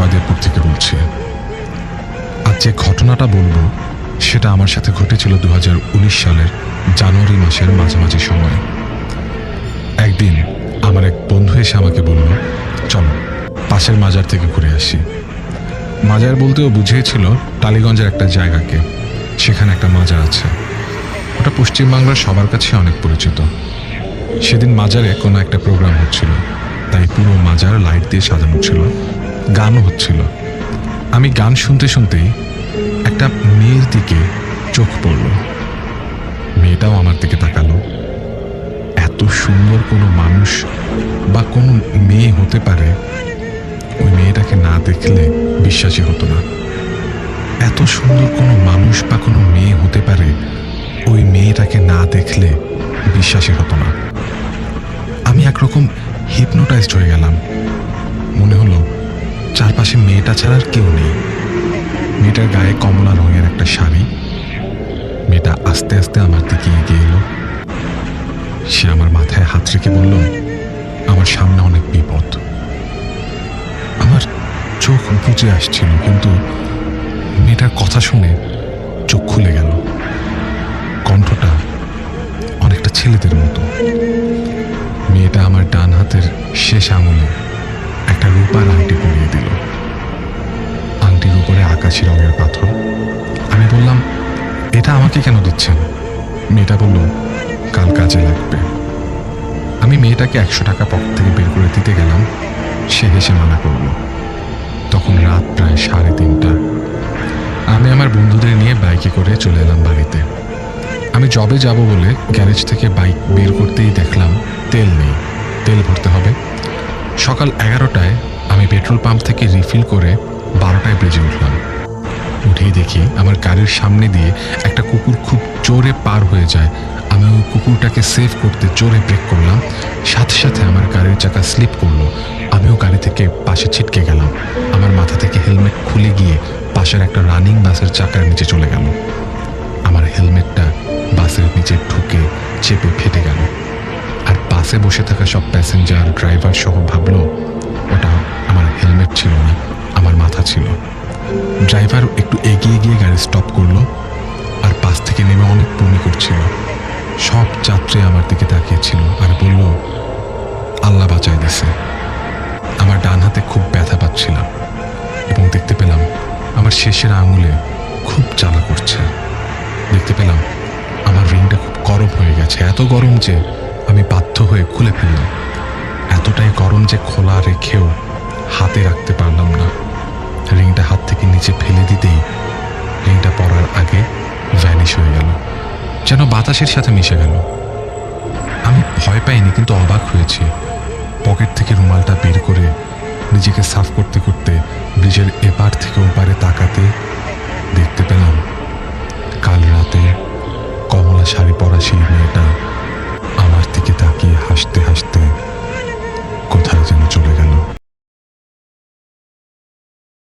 জয়দেবপুর থেকে বলছি আর যে ঘটনাটা বলব, সেটা আমার সাথে ঘটেছিল দু সালের জানুয়ারি মাসের মাঝামাঝি সময়ে। একদিন আমার এক বন্ধু এসে আমাকে বলল, চলো, পাশের মাজার থেকে ঘুরে আসি। মাজার বলতেও বুঝিয়েছিল টালিগঞ্জের একটা জায়গাকে, সেখানে একটা মাজার আছে। ওটা পশ্চিমবাংলার সবার কাছে অনেক পরিচিত। সেদিন মাজারে কোনো একটা প্রোগ্রাম হচ্ছিল, তাই পুরো মাজার লাইট দিয়ে সাজানো ছিল। গানও হচ্ছিল। আমি গান শুনতে শুনতেই একটা মেয়ের দিকে চোখ পড়ল। মেয়েটাও আমার দিকে তাকালো। এত সুন্দর কোনো মানুষ বা কোনো মেয়ে হতে পারে, ওই মেয়েটাকে না দেখলে বিশ্বাসই হতো না। এত সুন্দর কোনো মানুষ বা কোনো মেয়ে হতে পারে, ওই মেয়েটাকে না দেখলে বিশ্বাসই হতো না। আমি একরকম হিপনোটাইজড হয়ে গেলাম। মেয়েটা ছাড়া আর কেউ নেই। মেয়েটার গায়ে কমলা রঙের একটা শাড়ি। মেয়েটা আস্তে আস্তে আমার দিকে এগিয়ে এলো। সে আমার মাথায় হাত রেখে বলল, আমার সামনে অনেক বিপদ। আমার চোখ বুঝে আসছিল, কিন্তু মেয়েটার কথা শুনে চোখ খুলে গেল। কণ্ঠটা অনেকটা ছেলেদের মতো। মেয়েটা আমার ডান হাতের শেষ আঙুলে একটা রূপার আংটি পরিয়ে দিল। আকাশি রঙের পাথর। আমি বললাম, এটা আমাকে কেন দিচ্ছেন? মেয়েটা বলল, কাল কাজে লাগবে। আমি মেয়েটাকে একশো টাকা পকেট থেকে বের করে দিতে গেলাম। সে হেসে মানা করল, তখন রাত প্রায় সাড়ে তিনটা। আমি আমার বন্ধুদের নিয়ে বাইকে করে চলে এলাম বাড়িতে। আমি জবে যাব বলে গ্যারেজ থেকে বাইক বের করতেই দেখলাম, তেল নেই, তেল ভরতে হবে। সকাল এগারোটায় আমি পেট্রোল পাম্প থেকে রিফিল করে বারোটায় বেজে উঠলাম। উঠেই দেখি আমার গাড়ির সামনে দিয়ে একটা কুকুর খুব জোরে পার হয়ে যায়। আমি ওই কুকুরটাকে সেভ করতে জোরে ব্রেক করলাম। সাথে সাথে আমার গাড়ির চাকা স্লিপ করল। আমিও গাড়ি থেকে পাশে ছিটকে গেলাম। আমার মাথা থেকে হেলমেট খুলে গিয়ে পাশের একটা রানিং বাসের চাকার নিচে চলে গেল। আমার হেলমেটটা বাসের নিচে ঢুকে চেপে ফেটে গেল। আর বাসে বসে থাকা সব প্যাসেঞ্জার ড্রাইভার সহ ভাবলো, ওটা আমার হেলমেট ছিল না, আমার মাথা ছিল। ড্রাইভার একটু এগিয়ে গিয়ে গাড়ি স্টপ করল আর পাশ থেকে নেমে অনেক বমি করছিল। সব যাত্রী আমার দিকে তাকিয়েছিল আর বলল, আল্লাহ বাঁচাই দিছে। আমার ডান হাতে খুব ব্যথা পাচ্ছিলাম এবং দেখতে পেলাম আমার শেষের আঙুলে খুব জ্বালা করছে। দেখতে পেলাম আমার রিংটা খুব গরম হয়ে গেছে, এত গরম যে আমি বাধ্য হয়ে খুলে ফেললাম। এতটাই গরম যে খোলা রেখেও হাতে রাখতে পারলাম না। রিংটা হাত থেকে নিচে ফেলে দিতেই রিংটা পরার আগে ভ্যানিশ হয়ে গেল। যেন বাতাসের সাথে মিশে গেল। আমি ভয় পাইনি, কিন্তু অবাক হয়েছি। পকেট থেকে রুমালটা বের করে নিজেকে সাফ করতে